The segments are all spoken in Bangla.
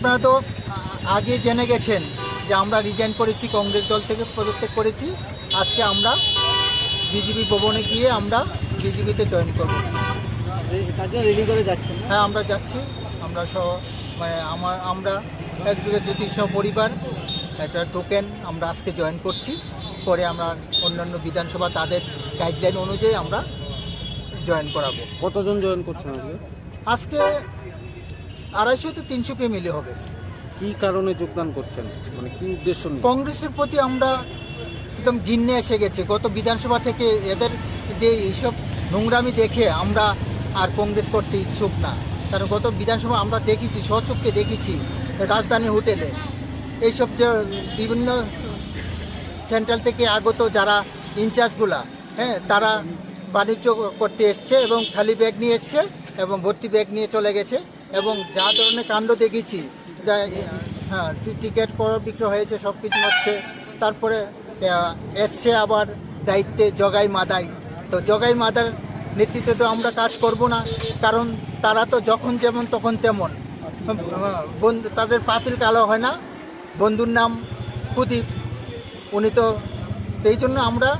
আপনারা তো আগে জেনে গেছেন যে আমরা রিজাইন করেছি কংগ্রেস দল থেকে পদত্যাগ করেছি। আজকে আমরা বিজেপি ভবনে গিয়ে আমরা বিজেপিতে জয়েন করব। হ্যাঁ আমরা যাচ্ছি। আমরা সহ মানে আমার আমরা একযুগে দু তিনশো পরিবার একটা টোকেন আমরা আজকে জয়েন করছি। পরে আমরা অন্যান্য বিধানসভা তাদের গাইডলাইন অনুযায়ী আমরা জয়েন করাবো। কতজন জয়েন করছেন আজকে? আজকে আড়াইশো তো তিনশো ফ্যামিলি হবে। কি কারণে যোগদান করছেন? মানে কি উদ্দেশ্য নিয়ে? কংগ্রেসের প্রতি আমরা একদম ঘিন্নে এসে গেছে। গত বিধানসভা থেকে এদের যে এইসব নোংরামি দেখে আমরা আর কংগ্রেস করতে ইচ্ছুক না। কারণ গত বিধানসভা আমরা দেখেছি স্বচক্ষে দেখেছি রাজধানী হোটেলে। এইসব যে বিভিন্ন সেন্ট্রাল থেকে আগত যারা ইনচার্জগুলা হ্যাঁ তারা বাণিজ্য করতে এসছে এবং খালি ব্যাগ নিয়ে এসছে এবং ভর্তি ব্যাগ নিয়ে চলে গেছে। এবং যা ধরনের কাণ্ড দেখেছি, যা হ্যাঁ টিকিট কর বিক্রয় হয়েছে সব কিছু হচ্ছে। তারপরে এসছে আবার দায়িত্বে জগাই মাদাই। তো জগাই মাদার নেতৃত্বে তো আমরা কাজ করব না, কারণ তারা তো যখন যেমন তখন তেমন। বন্ধু তাদের পাতিল কালো হয় না। বন্ধুর নাম প্রদীপ। উনি তো, এই জন্য আমরা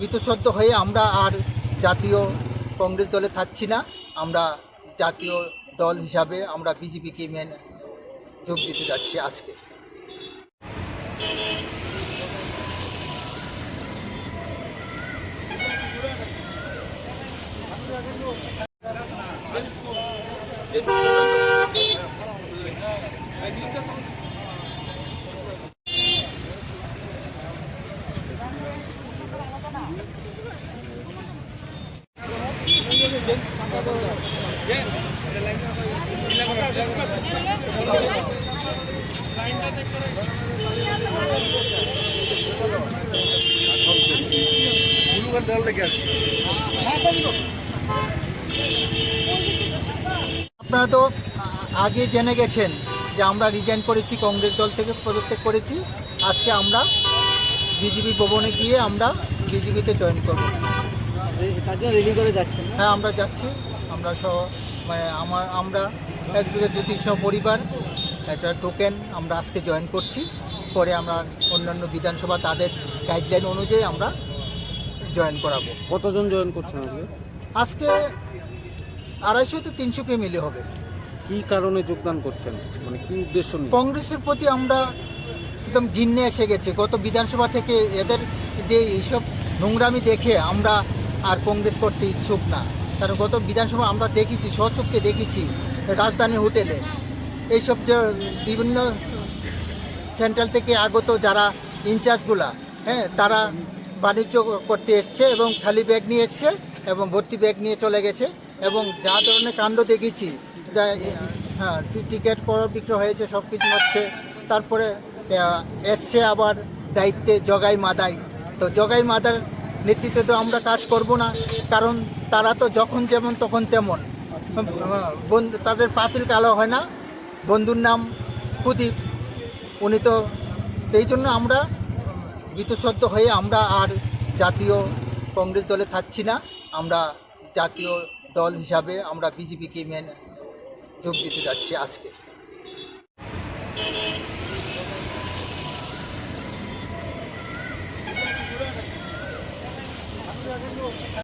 বিতসদ্য হয়ে আমরা আর জাতীয় কংগ্রেস দলে থাকছি না। আমরা জাতীয় দল হিসাবে আমরা বিজেপিকে মেনে যোগ দিতে যাচ্ছি আজকে। আপনারা তো আগে জেনে গেছেন যে আমরা রিজাইন করেছি কংগ্রেস দল থেকে পদত্যাগ করেছি। আজকে আমরা বিজেপি ভবনে গিয়ে আমরা বিজেপিতে জয়েন করব। রেডি করে যাচ্ছেন না? হ্যাঁ আমরা যাচ্ছি। আমরা সহ মানে আমার আমরা একযুগে দু তিনশো পরিবার একটা টোকেন আমরা আজকে জয়েন করছি। পরে আমরা অন্যান্য বিধানসভা তাদের গাইডলাইন অনুযায়ী আমরা জয়েন করাবো। কতজন জয়েন করছেন আজকে? আজকে আড়াইশো তো তিনশো ফ্যামিলি হবে। কি কারণে যোগদান করছেন? মানে কি উদ্দেশ্য কংগ্রেসের প্রতি আমরা একদম ঘিন্নে এসে গেছে। গত বিধানসভা থেকে এদের যে এইসব নোংরামি দেখে আমরা আর কংগ্রেস করতে ইচ্ছুক না। কারণ গত বিধানসভা আমরা দেখেছি স্বচক্ষে দেখেছি, রাজধানী হোটেলে। এইসব যে বিভিন্ন সেন্ট্রাল থেকে আগত যারা ইনচার্জগুলা হ্যাঁ তারা বাণিজ্য করতে এসছে এবং খালি ব্যাগ নিয়ে এসছে এবং ভর্তি ব্যাগ নিয়ে চলে গেছে এবং যা ধরনের কাণ্ড দেখেছি, যা হ্যাঁ টিকিট কর বিক্রয় হয়েছে সব কিছু হচ্ছে। তারপরে এসছে আবার দায়িত্বে জগাই মাদাই। তো জগাই মাদার নেতৃত্বে তো আমরা কাজ করব না, কারণ তারা তো যখন যেমন তখন তেমন। তাদের পাতিল কালো হয় না, বন্ধুর নাম প্রদীপ উনি তো এই জন্য আমরা বিতসদ্য হয়ে আমরা আর জাতীয় কংগ্রেস দলে থাকছি না, আমরা জাতীয় দল হিসাবে আমরা বিজেপিকে মেনে যোগ দিতে যাচ্ছি আজকে।